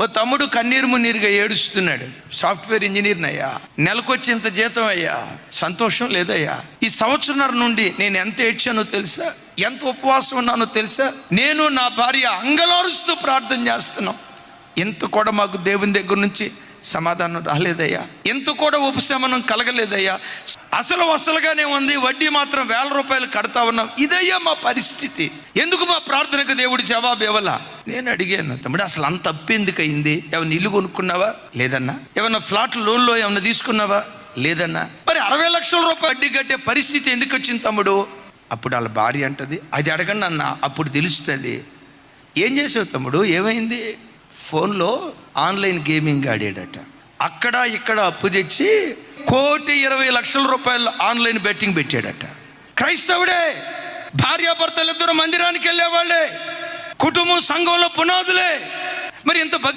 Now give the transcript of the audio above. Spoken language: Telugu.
ఓ తమ్ముడు కన్నీరు మున్నీరుగా ఏడుస్తున్నాడు. సాఫ్ట్వేర్ ఇంజనీర్ అయ్యా జీతం అయ్యా సంతోషం లేదయ్యా. ఈ సంవత్సరం నుండి నేను ఎంత ఏడ్చానో తెలుసా? ఎంత ఉపవాసం ఉన్నానో తెలుసా? నేను నా భార్య అంగలారుస్తూ ప్రార్థన చేస్తున్నాం. ఎంత కూడా మాకు దేవుని దగ్గర నుంచి సమాధానం రాలేదయ్యా. ఎంత కూడా ఉపశమనం కలగలేదయ్యా. అసలు అసలుగానే ఉంది వడ్డీ మాత్రం వేల రూపాయలు కడతా ఉన్నాం ఇదయ్యా మా పరిస్థితి. ఎందుకు మా ప్రార్థనకు దేవుడు జవాబు ఇవ్వాల? నేను అడిగాను తమ్ముడు అసలు అంత తప్పు ఎందుకు అయింది ఏమైనా ఇల్లు కొనుక్కున్నావా? లేదన్నా. ఏమైనా ఫ్లాట్ లోన్లో ఏమైనా తీసుకున్నావా? లేదన్నా. మరి అరవై లక్షల రూపాయలు వడ్డీ కట్టే పరిస్థితి ఎందుకు వచ్చింది తమ్ముడు? అప్పుడు వాళ్ళ భార్య అంటది అది అడగండి అన్న అప్పుడు తెలుస్తుంది. ఏం చేసావు తమ్ముడు? ఏమైంది? ఫోన్లో ఆన్లైన్ గేమింగ్ ఆడాడట. అక్కడ ఇక్కడ అప్పు తెచ్చి కోటి ఇరవై లక్షల రూపాయలు ఆన్లైన్ బెట్టింగ్ పెట్టాడట. క్రైస్తవుడే భార్యాభర్తలు ఇద్దరు మందిరానికి వెళ్ళేవాళ్ళే కుటుంబం సంఘంలో పునాదులే. మరి ఇంత భక్తి